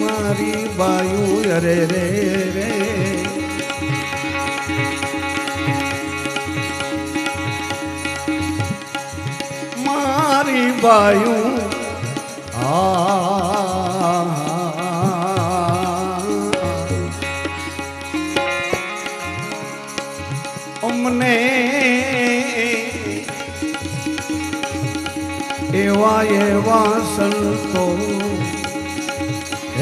મારી બાયું અરે રે રે. મારી બાયું આ. અમને એવા એવા સંતો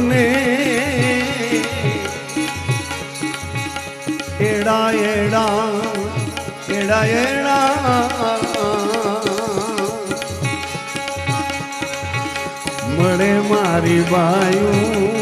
અમને એડા એડા એડા એડા. મળે મારી બાયું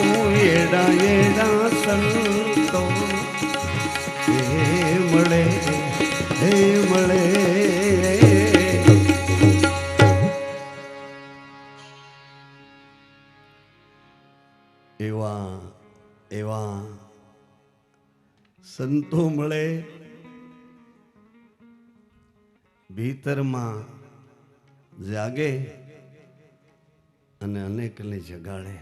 સંતો મળે ભીતરમાં જાગે અને અનેકને જગાડે.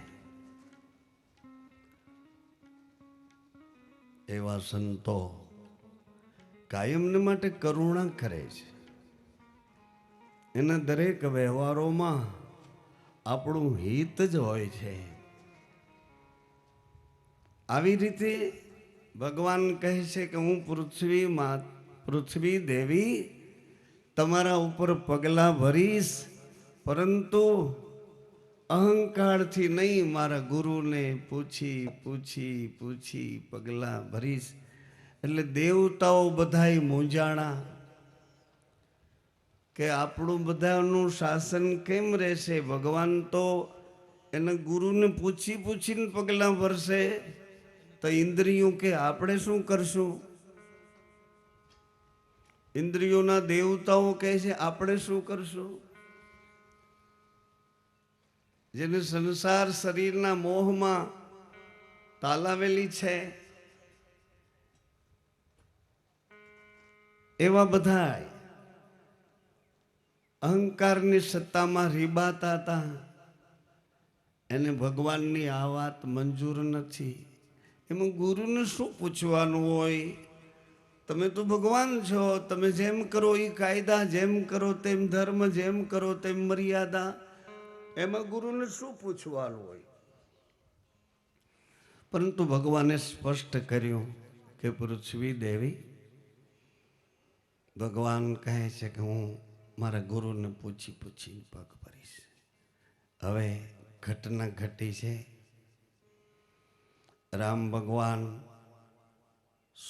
એવા સંતો કાયમને માટે કરુણા કરે છે. એના દરેક વ્યવહારોમાં આપણું હિત જ હોય છે. આવી રીતે ભગવાન કહે છે કે હું પૃથ્વી મા પૃથ્વી દેવી, તમારા ઉપર પગલાં ભરીશ, પરંતુ અહંકારથી નહીં મારા ગુરુને પૂછી પૂછી પૂછી પગલાં ભરીશ. એટલે દેવતાઓ બધાય મૂંઝાણા કે આપણું બધાનું શાસન કેમ રહેશે? ભગવાન તો એના ગુરુને પૂછી પૂછીને પગલાં ભરશે. તો ઇન્દ્રિયો કે આપણે શું કરશું? ઇન્દ્રિયોના દેવતાઓ કહે છે, આપણે શું કરશું? જેને સંસાર શરીરના મોહમાં તાલાવેલી છે. એવા બધા અહંકારની સત્તામાં રીબાતા હતા. એને ભગવાનની આ વાત મંજૂર નથી. એમાં ગુરુને શું પૂછવાનું હોય? તમે તો ભગવાન છો, તમે જેમ કરો એ કાયદા, જેમ કરો તેમ ધર્મ, જેમ કરો તેમ મર્યાદા. એમાં ગુરુને શું પૂછવાનું હોય? પરંતુ ભગવાને સ્પષ્ટ કર્યું કે પૃથ્વી દેવી, ભગવાન કહે છે કે હું મારા ગુરુને પૂછી પૂછીને પગ ભરીશ. હવે ઘટના ઘટી છે. રામ ભગવાન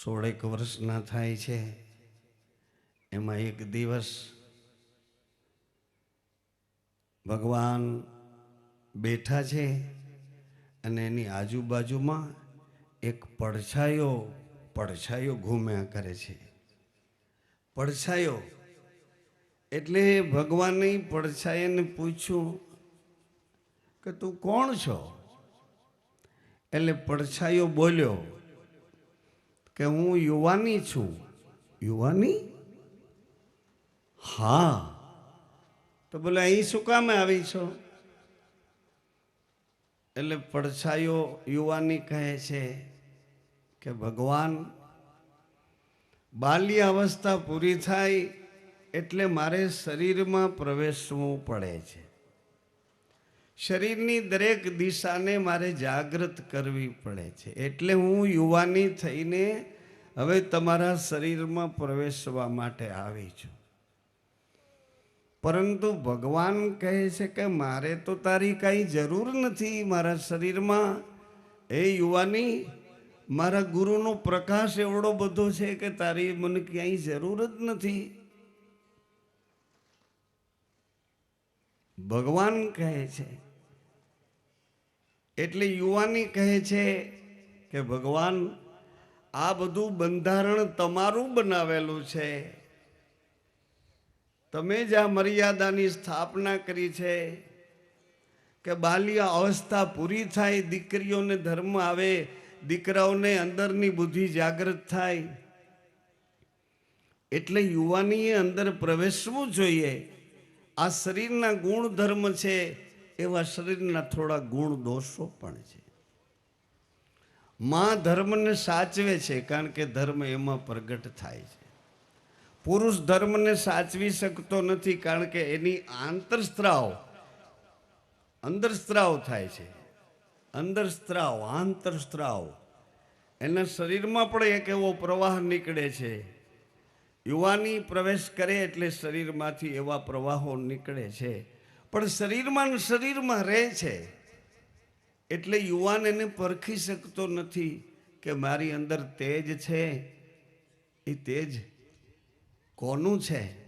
સોળેક વર્ષના થાય છે. એમાં એક દિવસ ભગવાન બેઠા છે અને એની આજુબાજુમાં એક પડછાયો પડછાયો ઘૂમ્યા કરે છે. પડછાયો એટલે ભગવાને પડછાયાને પૂછ્યું કે તું કોણ છો? એટલે પડછાયો બોલ્યો કે હું યુવાની છું. યુવાની? હા. તો બોલે, અહીં શું કામે આવી છો? એટલે પડછાયો યુવાની કહે છે કે, ભગવાન, બાલ્ય અવસ્થા પૂરી થાય એટલે મારે શરીરમાં પ્રવેશવું પડે છે. શરીરની દરેક દિશાને મારે જાગૃત કરવી પડે છે. એટલે હું યુવાની થઈને હવે તમારા શરીરમાં પ્રવેશવા માટે આવી છું. પરંતુ ભગવાન કહે છે કે મારે તો તારી કાંઈ જરૂર નથી મારા શરીરમાં. એ યુવાની, મારા ગુરુનો પ્રકાશ એવડો બધો છે કે તારી મને ક્યાંય જરૂર જ નથી. ભગવાન કહે છે એટલે યુવાની કહે છે કે, ભગવાન, આ બધું બંધારણ તમારું બનાવેલું છે. તમે જ આ મર્યાદાની સ્થાપના કરી છે કે બાલ્ય અવસ્થા પૂરી થાય, દીકરીઓને ધર્મ આવે, દીકરાઓને અંદરની બુદ્ધિ જાગૃત થાય. એટલે યુવાનીએ અંદર પ્રવેશવું જોઈએ. આ શરીરના ગુણધર્મ છે. એવા શરીરના થોડા ગુણ દોષો પણ છે. માં ધર્મને સાચવે છે કારણ કે ધર્મ એમાં પ્રગટ થાય છે. પુરુષ ધર્મને સાચવી શકતો નથી કારણ કે એની આંતરસ્ત્રાવ અંદર સ્ત્રાવ થાય છે. અંદર સ્ત્રાવ આંતરસ્ત્રાવ. એના શરીરમાં પણ એક એવો પ્રવાહ નીકળે છે. યુવાની પ્રવેશ કરે એટલે શરીરમાંથી એવા પ્રવાહો નીકળે છે. પણ શરીરમાં શરીરમાં રહે છે. એટલે યુવાન એને પરખી શકતો નથી કે મારી અંદર તેજ છે. એ તેજ કોનું છે?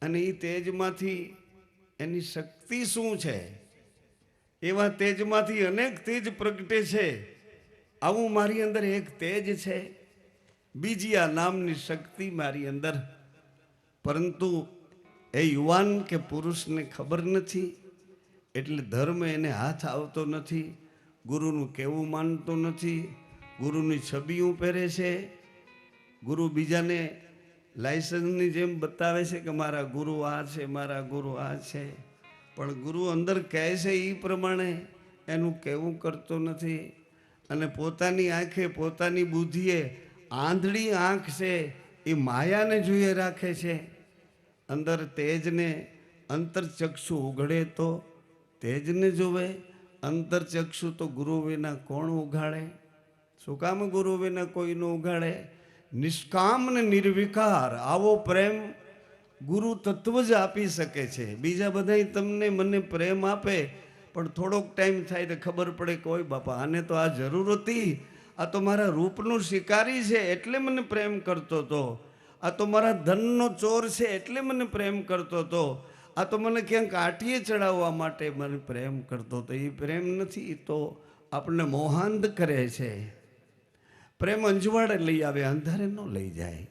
અને એ તેજમાંથી એની શક્તિ શું છે? એવા તેજમાંથી અનેક તેજ પ્રગટે છે. આવું મારી અંદર એક તેજ છે. બીજી આ નામની શક્તિ મારી અંદર. પરંતુ એ યુવાન કે પુરુષને ખબર નથી, એટલે ધર્મ એને હાથ આવતો નથી, ગુરુનું કેવું માનતો નથી, ગુરુની છબીઓ પહેરે છે. ગુરુ બીજાને લાયસન્સની જેમ બતાવે છે કે મારા ગુરુ આ છે, મારા ગુરુ આ છે. પણ ગુરુ અંદર કહે છે એ પ્રમાણે એનું કહેવું કરતો નથી. અને પોતાની આંખે પોતાની બુદ્ધિએ આંધળી આંખ છે, એ માયાને જોઈએ રાખે છે. અંદર તેજને અંતરચક્ષુ ઉઘડે તો તેજને જોવે અંતરચક્ષુ તો ગુરુ વિના કોણ ઉઘાડે? શું કામ ગુરુ વિના કોઈનું ઉઘાડે? નિષ્કામ ને નિર્વિકાર, આવો પ્રેમ ગુરુ તત્વ જ આપી શકે છે. બીજા બધા તમને મને પ્રેમ આપે, પણ થોડોક ટાઈમ થાય તો ખબર પડે કે ઓય બાપા, આને તો આ જરૂર હતી. આ તો મારા રૂપનું શિકારી છે, એટલે મને પ્રેમ કરતો હતો આ તો મારા ધનનો ચોર છે એટલે મને પ્રેમ કરતો હતો. આ તો મને ક્યાંક આટીએ ચડાવવા માટે મને પ્રેમ કરતો હતો. એ પ્રેમ નથી તો આપણને મોહાંત કરે છે. પ્રેમ અંજવાળે લઈ આવે, અંધારે ન લઈ જાય.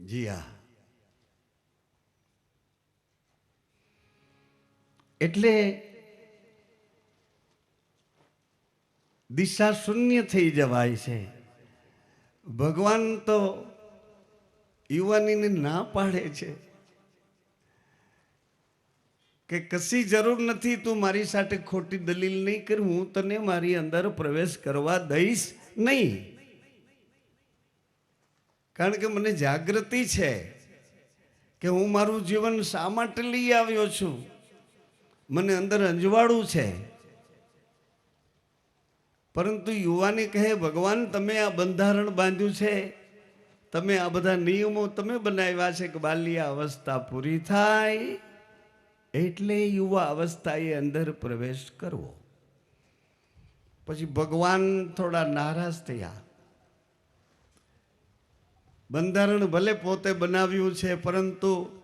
જી હા. એટલે દિશા શૂન્ય થઈ જવાય છે. ભગવાન તો યુવાનીને ના પાડે છે. કે કશી જરૂર નથી તું મારી સાથે ખોટી દલીલ નહીં કર, હું તને મારી અંદર પ્રવેશ કરવા દઈશ નહીં. કારણ કે મને જાગૃતિ છે કે હું મારું જીવન શા માટે લઈ આવ્યો છું? મને અંદર અંજવાળું છે. પરંતુ યુવાને કહે, ભગવાન, તમે આ બંધારણ બાંધ્યું છે. તમે આ બધા નિયમો તમે બનાવ્યા છે કે બાલ્ય અવસ્થા પૂરી થાય એટલે યુવા અવસ્થાએ અંદર પ્રવેશ કરવો. પછી ભગવાન થોડા નારાજ થયા. બંધારણ ભલે પોતે બનાવ્યું છે, પરંતુ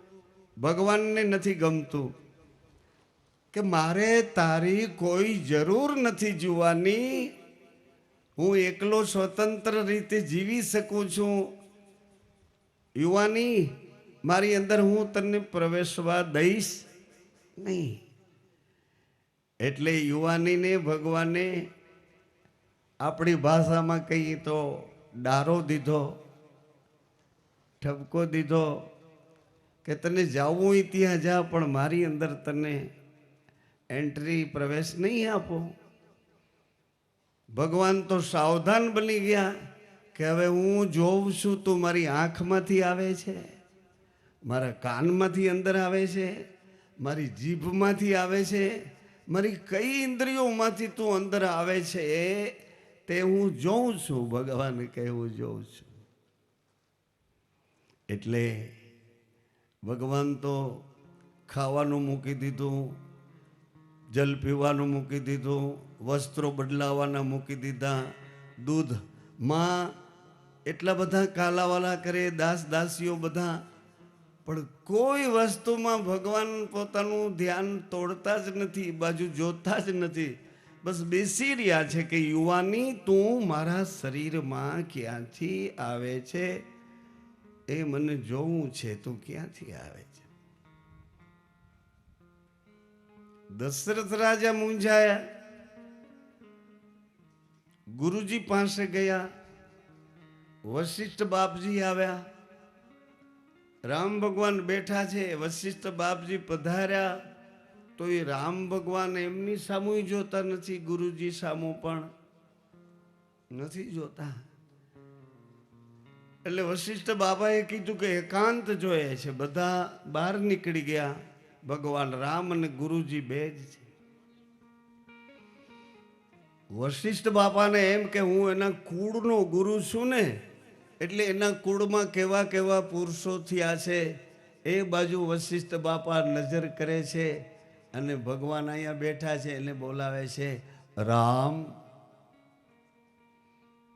ભગવાનને નથી ગમતું. કે મારે તારી કોઈ જરૂર નથી જોવાની. હું એકલો સ્વતંત્ર રીતે જીવી શકું છું. યુવાની, મારી અંદર હું તને પ્રવેશવા દઈશ નહીં. એટલે યુવાનીને, ભગવાને આપણી ભાષામાં કહીએ તો ડારો દીધો, ઠપકો દીધો કે તને જાવું ત્યાં જા, પણ મારી અંદર તને એન્ટ્રી પ્રવેશ નહીં આપો. ભગવાન તો સાવધાન બની ગયા કે હવે હું જોઉં છું તું મારી આંખમાંથી આવે છે, મારા કાનમાંથી અંદર આવે છે, મારી જીભમાંથી આવે છે, મારી કઈ ઇન્દ્રિયોમાંથી તું અંદર આવે છે તે હું જોઉં છું, ભગવાન કે જોઉં છું. એટલે ભગવાન તો ખાવાનું મૂકી દીધું જલ પીવાનું મૂકી દીધું, વસ્ત્રો બદલાવાના મૂકી દીધા, દૂધમાં એટલા બધા કાલાવાલા કરે, દાસ દાસીઓ બધા. પણ કોઈ વસ્તુમાં ભગવાન પોતાનું ધ્યાન તોડતા જ નથી બાજુ જોતા જ નથી. બસ બેસી રહ્યા છે કે, યુવાની, તું મારા શરીરમાં ક્યાંથી આવે છે? એ મને જોવું છે, તું ક્યાંથી આવે દશરથ રાજા મૂંઝાયા. ગુરુજી પાસે ગયા. વશિષ્ઠ બાપજી આવ્યા. રામ ભગવાન બેઠા છે, વશિષ્ઠ બાપજી પધાર્યા. તો એ રામ ભગવાન એમની સામુ જોતા નથી, ગુરુજી સામુ પણ નથી જોતા. એટલે વશિષ્ઠ બાબાએ કીધું કે એકાંત જોઈએ છે, બધા બહાર નીકળી ગયા. ભગવાન રામ અને ગુરુજી બે જ છે. વશિષ્ઠ બાપાને એમ કે હું એના કુળનો ગુરુ છું ને, એટલે એના કુળમાં કેવા કેવા પુરુષો થયા છે, એ બાજુ વશિષ્ઠ બાપા નજર કરે છે અને ભગવાન અહીંયા બેઠા છે એને બોલાવે છે, રામ.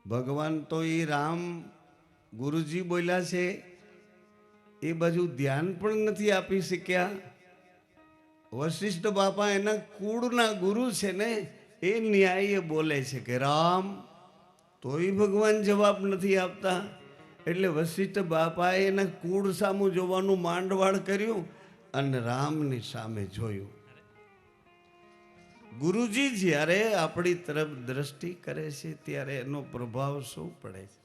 ભગવાન તો એ રામ ગુરુજી બોલ્યા છે, એ બાજુ ધ્યાન પણ નથી આપી શક્યા. વશિષ્ઠ બાપા એના કુળના ગુરુ છે ને, એ ન્યાયે બોલે છે કે, રામ, તોય ભગવાન જવાબ નથી આપતા. એટલે વશિષ્ઠ બાપાએ એના કુળ સામું જોવાનું માંડવાળ કર્યું અને રામની સામે જોયું. ગુરુજી જ્યારે આપણી તરફ દ્રષ્ટિ કરે છે, ત્યારે એનો પ્રભાવ શું પડે છે?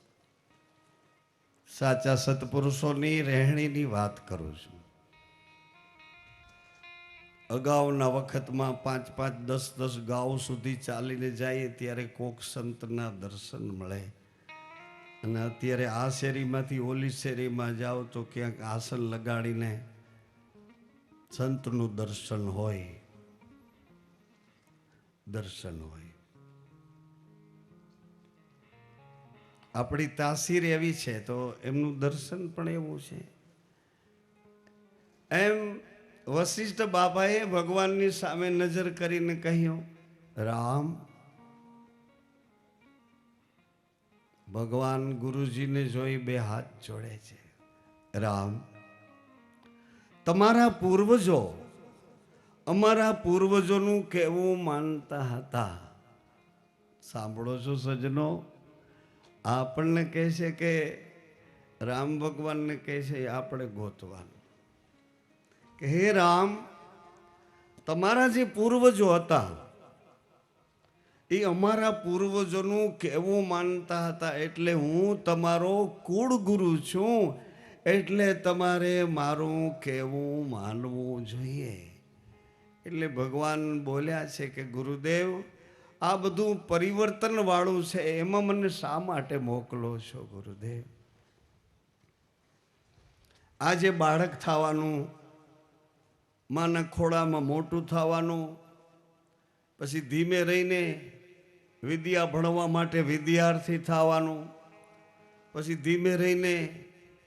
સાચા સત્પુરુષોની રહેણીની વાત કરું છું. અગાઉના વખતમાં પાંચ પાંચ દસ દસ ગાઉ સુધી ચાલીને જઈએ ત્યારે કોક સંતના દર્શન મળે. અને અત્યારે આ શેરીમાંથી ઓલી શેરીમાં જાઓ તો ક્યાંક આસન લગાડીને સંતનું દર્શન હોય. દર્શન હોય. આપણી તાસીર એવી છે તો એમનું દર્શન પણ એવું છે. એમ વશિષ્ઠ બાબાએ ભગવાનની સામે નજર કરીને કહ્યું, રામ, ભગવાન ગુરુજીને જોઈ બે હાથ જોડે છે. રામ, તમારા પૂર્વજો અમારા પૂર્વજોનું કેવું માનતા હતા. સાંભળો છો સજનો આપણને કહે છે કે રામ ભગવાનને કહે છે આપણે ગોતવાનું. કે હે રામ, તમારા જે પૂર્વજો હતા, એ અમારા પૂર્વજોનું કેવું માનતા હતા એટલે હું તમારો કુળ ગુરુ છું, એટલે તમારે મારું કેવું માનવું જોઈએ. એટલે ભગવાન બોલ્યા છે કે, ગુરુદેવ, આ બધું પરિવર્તનવાળું છે, એમાં મને શા માટે મોકલો છો, ગુરુદેવ? આજે બાળક થવાનું માના ખોળામાં મોટું થવાનું, પછી ધીમે રહીને વિદ્યા ભણવા માટે વિદ્યાર્થી થવાનું, પછી ધીમે રહીને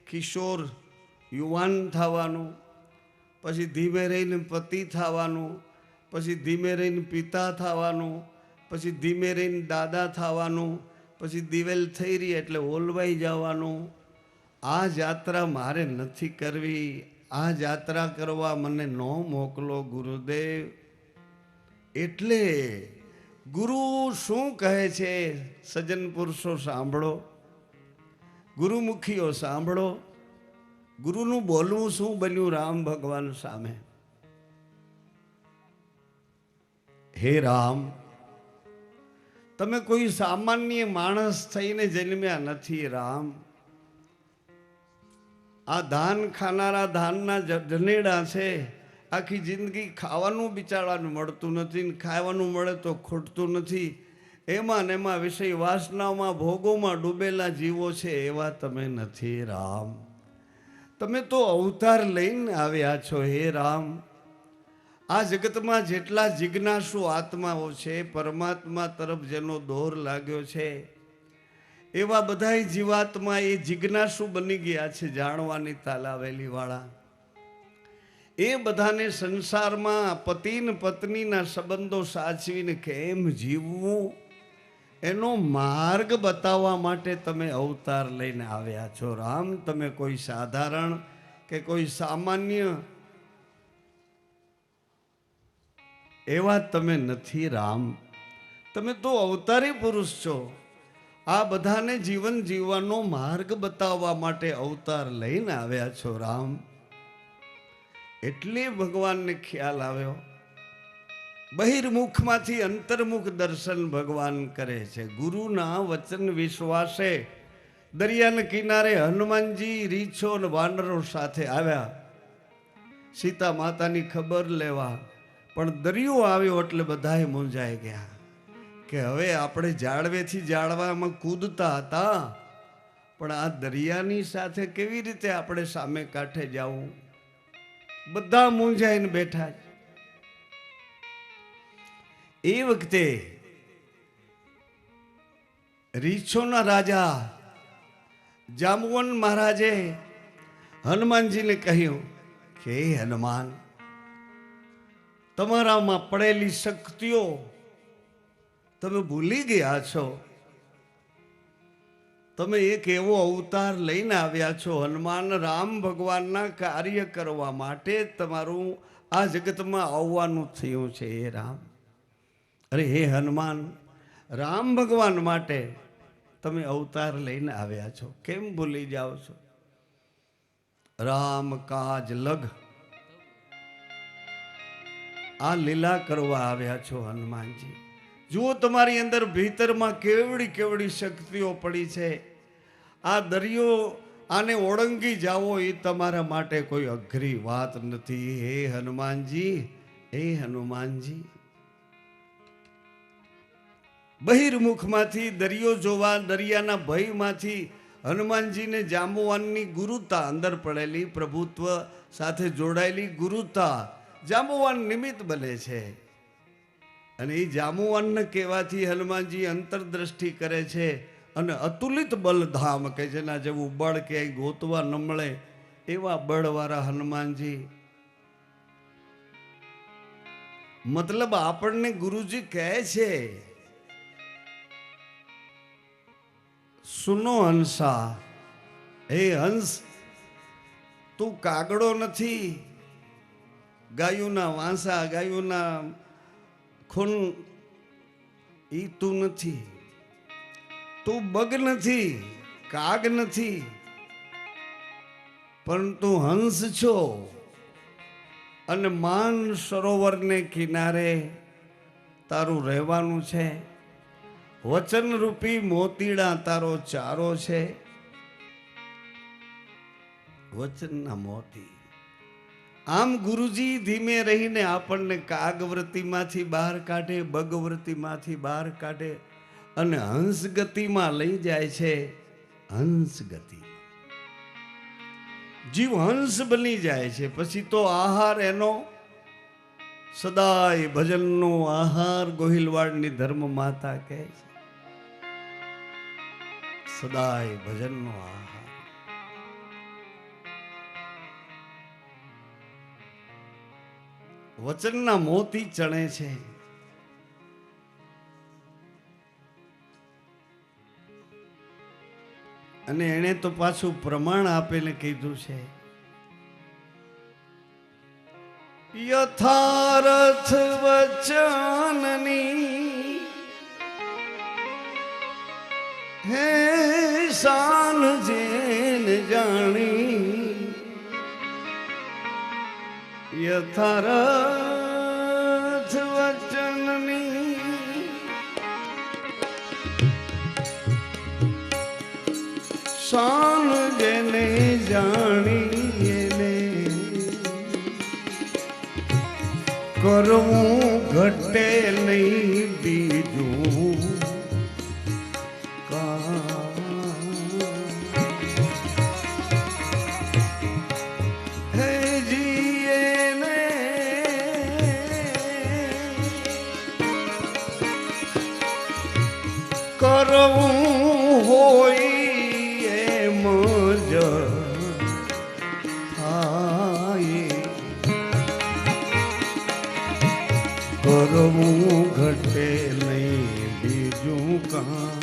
કિશોર યુવાન થવાનું, પછી ધીમે રહીને પતિ થવાનું, પછી ધીમે રહીને પિતા થવાનું, પછી ધીમે રહીને દાદા થવાનું, પછી દિવેલ થઈ રહી એટલે ઓલવાઈ જવાનું. આ યાત્રા મારે નથી કરવી. આ જાત્રા કરવા મને ન મોકલો ગુરુદેવ. એટલે ગુરુ શું કહે છે? સજ્જન પુરુષો સાંભળો. ગુરુમુખીઓ સાંભળો. ગુરુનું બોલવું શું બન્યું રામ ભગવાન સામે? હે રામ, તમે કોઈ સામાન્ય માણસ થઈને જન્મ્યા નથી રામ. આ ધાન ખાનારા ધાનના જનેડા છે. આખી જિંદગી ખાવાનું બિચારવાનું મળતું નથી ને ખાવાનું મળે તો ખૂટતું નથી. એમાં ને એમાં વિષય વાસનામાં ભોગોમાં ડૂબેલા જીવો છે એવા તમે નથી, રામ. તમે તો અવતાર લઈને આવ્યા છો, હે રામ. આ જગતમાં જેટલા જિજ્ઞાસુ આત્માઓ છે, પરમાત્મા તરફ જેનો દોર લાગ્યો છે એવા બધાય જીવાત્મા એ જિજ્ઞાસુ બની ગયા છે જાણવાની તાલાવેલી વાળા એ બધાને સંસારમાં ને પત્નીના સંબંધો સાચવીને કેમ જીવવું? એનો માર્ગ બતાવવા માટે તમે અવતાર લઈને આવ્યા છો. રામ, તમે કોઈ સાધારણ કે કોઈ સામાન્ય? એવા તમે નથી, રામ. તમે તો અવતારી પુરુષ છો. આ બધાને જીવન જીવવાનો માર્ગ બતાવવા માટે અવતાર લઈને આવ્યા છો, રામ. એટલે ભગવાનને ખ્યાલ આવ્યો. બહિર્મુખમાંથી અંતર્મુખ દર્શન ભગવાન કરે છે. ગુરુના વચન વિશ્વાસે દરિયાના કિનારે હનુમાનજી, રીછો અને વાનરો સાથે આવ્યા. સીતા માતાની ખબર લેવા પણ દરિયો આવ્યો એટલે બધાએ મૂંઝાઈ ગયા. કે હવે આપણે જાળવેથી જાળવામાં કૂદતા હતા, પણ આ દરિયાની સાથે કેવી રીતે આપણે સામે કાંઠે જવું? બધા મૂંઝાઈને બેઠા એ વખતે રીછોના રાજા જામવન મહારાજે હનુમાનજીને કહ્યું કે હનુમાન, તમારામાં પડેલી શક્તિઓ તમે ભૂલી ગયા છો. તમે એક એવો અવતાર લઈને આવ્યા છો. હનુમાન રામ ભગવાનના કાર્ય કરવા માટે તમારું આ જગતમાં આવવાનું થયું છે. હે રામ. અરે હે હનુમાન, રામ ભગવાન માટે તમે અવતાર લઈને આવ્યા છો. કેમ ભૂલી જાઓ છો? રામ કાજ લગ. આ લીલા કરવા આવ્યા છો હનુમાનજી. જુઓ તમારી અંદર ભીતરમાં કેવડી કેવડી શક્તિઓ પડી છે. આ દરિયો આને ઓળંગી જાવો એ તમારા માટે કોઈ અઘરી વાત નથી. હે હનુમાનજી હે હનુમાનજી. બહિર્મુખમાંથી દરિયો જોવા, દરિયાના ભયમાંથી હનુમાનજીને જાંબુવાનની ગુરુતા અંદર પડેલી, પ્રભુત્વ સાથે જોડાયેલી ગુરુતા જાંબુવાન નિમિત્ત બને છે. અને એ જાંબુવાનને કહેવાથી હનુમાનજી અંતરદ્રષ્ટિ કરે છે અને અતુલિત બલધામ કે જેના જેવું બળ ક્યાંય ગોતવા ન મળે એવા બળવાળા હનુમાનજી. મતલબ આપણને ગુરુજી કહે છે, સુનો હંસા, હે હંસ, તું કાગડો નથી, ગાયુના વાંસા, ગાયુના ખૂન ઈ તું નથી, તું બગ નથી, કાગ નથી, પણ તું હંસ છો અને માન સરોવરને કિનારે તારું રહેવાનું છે. વચનરૂપી મોતીડા તારો ચારો છે. વચનના મોતી. આમ ગુરુજી ધીમે રહીને આપણને કાગવ્રતિમાંથી બહાર કાઢે બગવ્રતિમાંથી બહાર કાઢે અને હંસ ગતિમાં લઈ જાય છે, હંસ ગતિ જીવ હંસ બની જાય છે, પછી તો આહાર એનો સદાય ભજનનો આહાર ગોહિલવાડની ધર્મ માતા કહે છે. સદાય ભજનનો આહાર. વચનના મોતી ચણે છે. અને એણે તો પાછું પ્રમાણ આપીને કીધું છે. યથારથ વચનની હે શાન જેન જાણી યથારથ વચનની શાન જેને જાણી એને કરવું ઘટે નહીં કરવું ઘટે નહીં બીજું કાં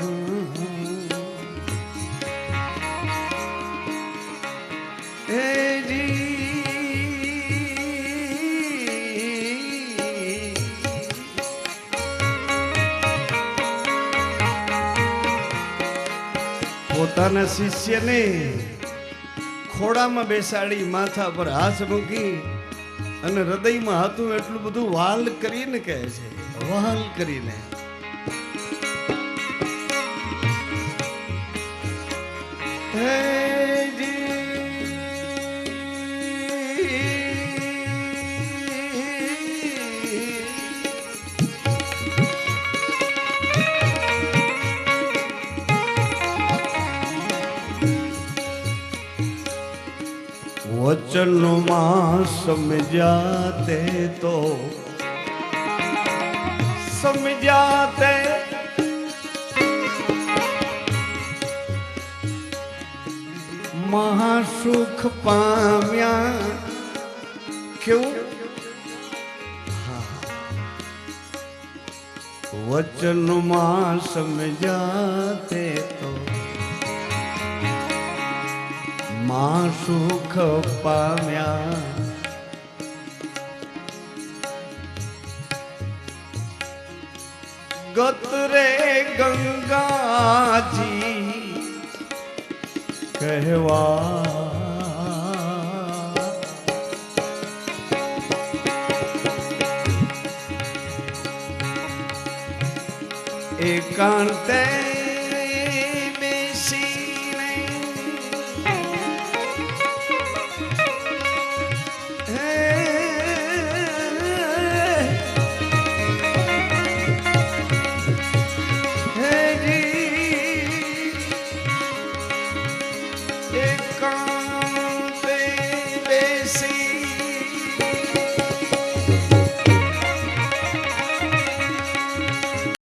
પોતાના શિષ્યને ખોડામાં બેસાડી માથા પર હાથ મૂકી અને હૃદયમાં હતું એટલું બધું વાલ કરીને કહે છે. વાલ કરીને. વચનમાં સમજાતે તો સમજાતે મહાસુખ પામ્યા કેવું વચનમાં સમજાતે તો માં સુખ પામ્યા. ગતરે ગંગાજી કહેવા. એકાંતે